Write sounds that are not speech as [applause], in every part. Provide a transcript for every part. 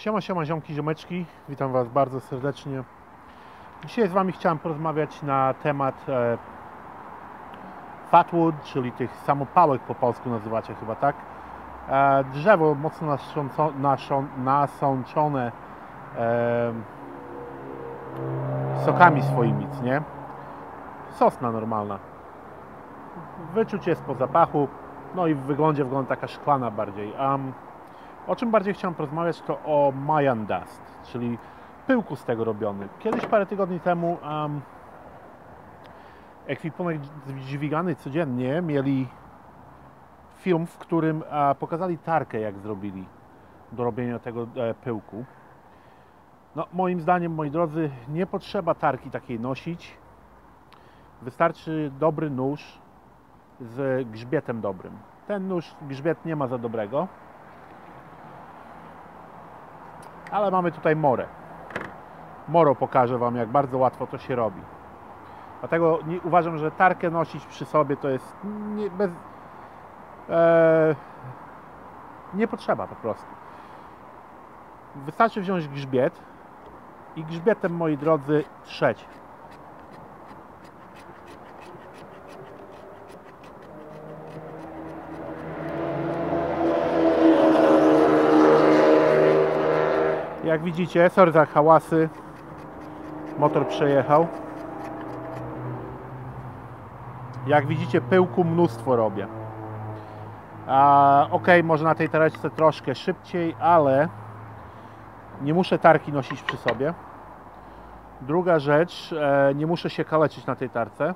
Siema, siema, ziomki, ziomeczki. Witam Was bardzo serdecznie. Dzisiaj z Wami chciałem porozmawiać na temat e, fatwood, czyli tych samopałek po polsku nazywacie chyba, tak? E, drzewo mocno nasączone e, sokami swoimi, nie? Sosna normalna. Wyczuć jest po zapachu, no i w wyglądzie wygląda taka szklana bardziej. Um, o czym bardziej chciałem porozmawiać, to o Mayan Dust, czyli pyłku z tego robiony. Kiedyś, parę tygodni temu, um, ekwipunek dźwigany codziennie mieli film, w którym e, pokazali tarkę, jak zrobili do robienia tego e, pyłku. No, moim zdaniem, moi drodzy, nie potrzeba tarki takiej nosić. Wystarczy dobry nóż z grzbietem dobrym. Ten nóż, grzbiet nie ma za dobrego. Ale mamy tutaj morę. Moro pokażę Wam, jak bardzo łatwo to się robi. Dlatego nie, uważam, że tarkę nosić przy sobie to jest nie, bez, e, nie potrzeba po prostu. Wystarczy wziąć grzbiet i grzbietem, moi drodzy, trzeć. Jak widzicie, sorry za hałasy, motor przejechał. Jak widzicie, pyłku mnóstwo robię. A, ok, może na tej tareczce troszkę szybciej, ale nie muszę tarki nosić przy sobie. Druga rzecz, e, nie muszę się kaleczyć na tej tarce.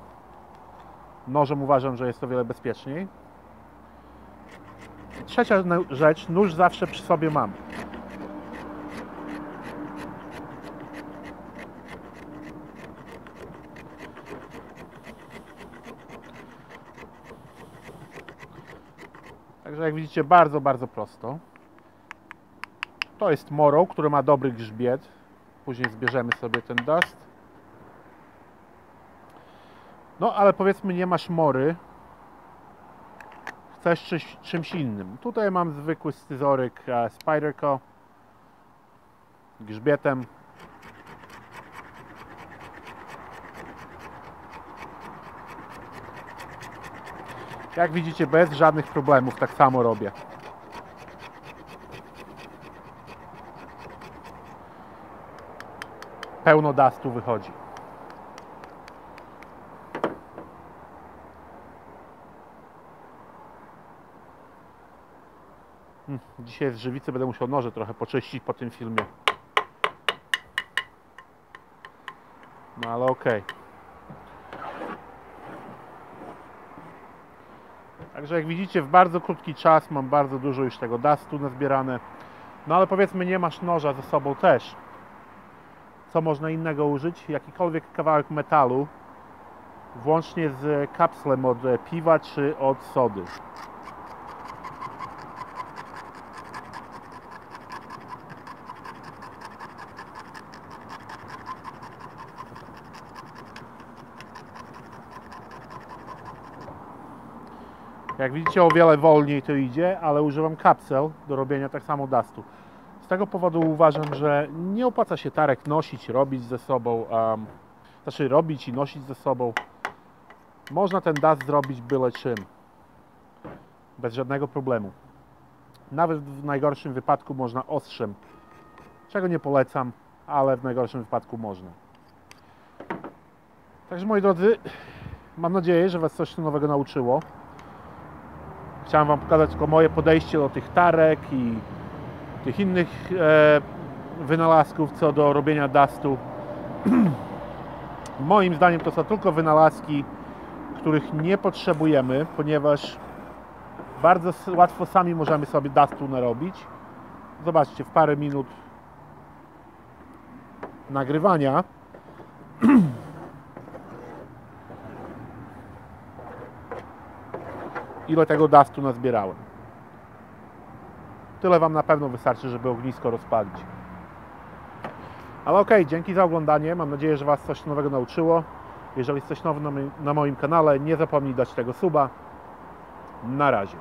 Nożem uważam, że jest to wiele bezpieczniej. Trzecia rzecz, nóż zawsze przy sobie mam. Także jak widzicie bardzo, bardzo prosto. To jest moro, który ma dobry grzbiet. Później zbierzemy sobie ten dust. No ale powiedzmy nie masz mory. Chcesz czymś, czymś innym. Tutaj mam zwykły scyzoryk e, Spyderco. Grzbietem. Jak widzicie, bez żadnych problemów tak samo robię. Pełno dastu wychodzi. Hmm, Dzisiaj z żywicy będę musiał noże trochę poczyścić po tym filmie. No ale okej. Także jak widzicie w bardzo krótki czas mam bardzo dużo już tego dustu nazbierane. No ale powiedzmy nie masz noża ze sobą też. Co można innego użyć? Jakikolwiek kawałek metalu. Włącznie z kapslem od piwa czy od sody. Jak widzicie o wiele wolniej to idzie, ale używam kapsel do robienia tak samo dustu. Z tego powodu uważam, że nie opłaca się tarek nosić, robić ze sobą, um, znaczy robić i nosić ze sobą. Można ten dust zrobić byle czym, bez żadnego problemu. Nawet w najgorszym wypadku można ostrzem, czego nie polecam, ale w najgorszym wypadku można. Także moi drodzy, mam nadzieję, że Was coś nowego nauczyło. Chciałem Wam pokazać tylko moje podejście do tych tarek i tych innych e, wynalazków co do robienia dustu. [clears throat] Moim zdaniem to są tylko wynalazki, których nie potrzebujemy, ponieważ bardzo łatwo sami możemy sobie dustu narobić. Zobaczcie, w parę minut nagrywania [clears throat] ile tego dustu nazbierałem. Tyle Wam na pewno wystarczy, żeby ognisko rozpalić. Ale okay, dzięki za oglądanie. Mam nadzieję, że Was coś nowego nauczyło. Jeżeli jesteś nowy na moim kanale, nie zapomnij dać tego suba. Na razie.